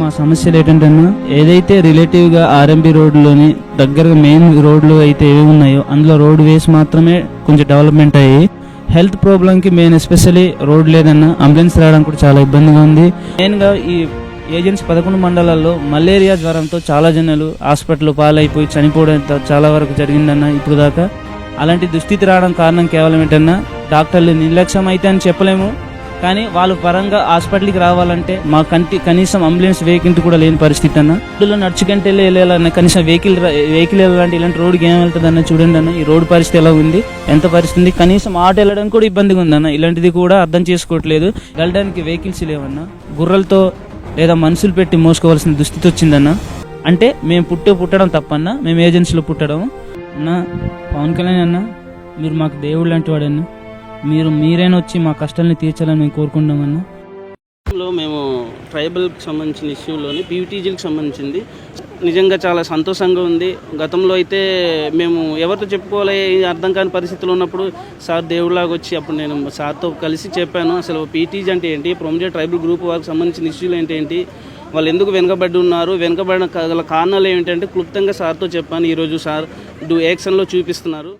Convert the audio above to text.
మా సమస్యలు ఏంటంటే ఏదైతే రిలేటివ్గా ఆర్ఎంబి రోడ్లోని దగ్గరగా మెయిన్ రోడ్లు అయితే ఏవి ఉన్నాయో అందులో రోడ్ వేస్ మాత్రమే కొంచెం డెవలప్మెంట్ అయ్యి హెల్త్ ప్రాబ్లంకి మెయిన్ ఎస్పెషల్లీ రోడ్ లేదన్నా అంబులెన్స్ రావడం కూడా చాలా ఇబ్బందిగా ఉంది. మెయిన్గా ఈ ఏజెన్సీ పదకొండు మండలాల్లో మలేరియా జ్వరంతో చాలా జనాలు హాస్పిటల్ పాలైపోయి చనిపోవడం చాలా వరకు జరిగిందన్న ఇప్పుడు దాకా. అలాంటి దుస్థితి రావడం కారణం కేవలం ఏంటన్నా డాక్టర్లు నిర్లక్ష్యం అయితే అని చెప్పలేము. కానీ వాళ్ళ పరంగా హాస్పిటల్కి రావాలంటే మా కంటి కనీసం అంబులెన్స్ వెహికల్ కూడా లేని పరిస్థితి అన్న. ఇందులో నడుచుకుంటే వెళ్ళి వెళ్ళాలన్న కనీసం వెహికల్ వెహికల్ వెళ్ళాలంటే ఇలాంటి రోడ్కి ఏం వెళ్తుంది అన్న చూడండి అన్న. ఈ రోడ్ పరిస్థితి ఎలా ఉంది? ఎంత పరిస్థితి కనీసం ఆటో వెళ్ళడం కూడా ఇబ్బందిగా ఉందన్న ఇలాంటిది కూడా అర్థం చేసుకోవట్లేదు. వెళ్ళడానికి వెహికల్స్ లేవన్నా. గుర్రలతో లేదా మనుషులు పెట్టి మోసుకోవాల్సిన దుస్థితి వచ్చిందన్న అంటే మేము పుట్టే పుట్టడం తప్పన్నా. మేము ఏజెన్సీలో పుట్టడం అన్న పవన్ కళ్యాణ్ అన్న మీరు మాకు దేవుడు లాంటి వాడన్నా. మీరు మీరైనా వచ్చి మా కష్టాలని తీర్చాలని మేము కోరుకుంటామన్నా లో మేము ట్రైబల్కి సంబంధించిన ఇష్యూలోని పీవీటీజీలకు సంబంధించింది. నిజంగా చాలా సంతోషంగా ఉంది. గతంలో అయితే మేము ఎవరితో చెప్పుకోవాలి అర్థం కాని పరిస్థితులు ఉన్నప్పుడు సార్ దేవుడిలాగా వచ్చి అప్పుడు నేను సార్తో కలిసి చెప్పాను. అసలు పీటీజీ అంటే ఏంటి? ప్రొమిజెట్ ట్రైబల్ గ్రూప్ వాళ్ళకి సంబంధించిన ఇష్యూలు ఏంటి వాళ్ళు ఎందుకు వెనుకబడి ఉన్నారు? వెనుకబడిన గల కారణాలు ఏంటంటే క్లుప్తంగా సార్తో చెప్పాను. ఈరోజు సార్ డూ యాక్షన్లో చూపిస్తున్నారు.